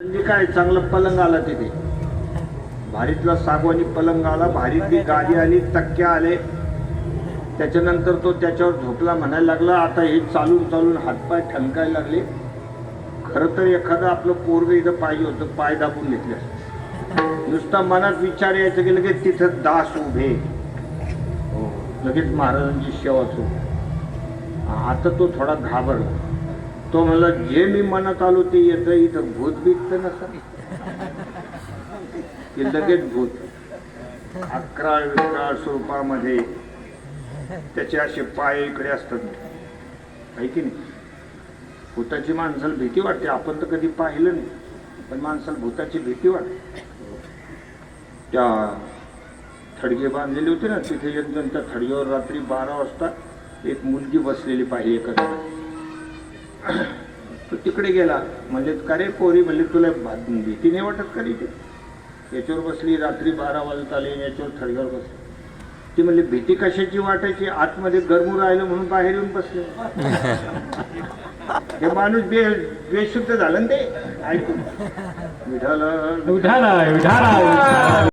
म्हणजे काय चांगलं पलंग आला तिथे. भारीतला सागवानी पलंग आला भारीतली गादी आली तक्क्या आले. त्याच्यानंतर तो त्याच्यावर झोपला म्हणायला लागला आता हे चालून चालून हातपाय ठणकायला लागले. खरं तर एखादं आपलं पोरग इथं पाहिजे होतं पाय दाबून घेतले नुसता मनात विचार यायचं की लगेच तिथं दास उभे. हो, लगेच महाराजांची सेवा सुरू. आता तो थोडा घाबरला. तो म्हणला जे मी मनात आलो ते येतं इथं भूत बीत तर नसा. ते लगेच भूत. अकराळ विकराळ स्वरूपामध्ये त्याचे असे पाय इकडे असतात. आहे की नाही? भूताची माणसाला भीती वाटते. आपण तर कधी पाहिलं नाही. पण माणसाला भूताची भीती वाटते. त्या थडगे बांधलेले होते ना तिथे एक जण त्या थडग्यावर रात्री बारा वाजता एक मुलगी बसलेली पाहिजे एकत्र तो तिकडे गेला म्हणजे का रे पोरी म्हणले तुला भीती नाही वाटत का रे इथे. याच्यावर बसली रात्री बारा वाजत आले याच्यावर थडग्यावर बसली. ती म्हणली भीती कशाची वाटायची? आतमध्ये गरमू राहिलं म्हणून बाहेर येऊन बसले. हे माणूस बे बेशुद्ध झालं ना ते? ऐकून. विठाला विठाला विठाला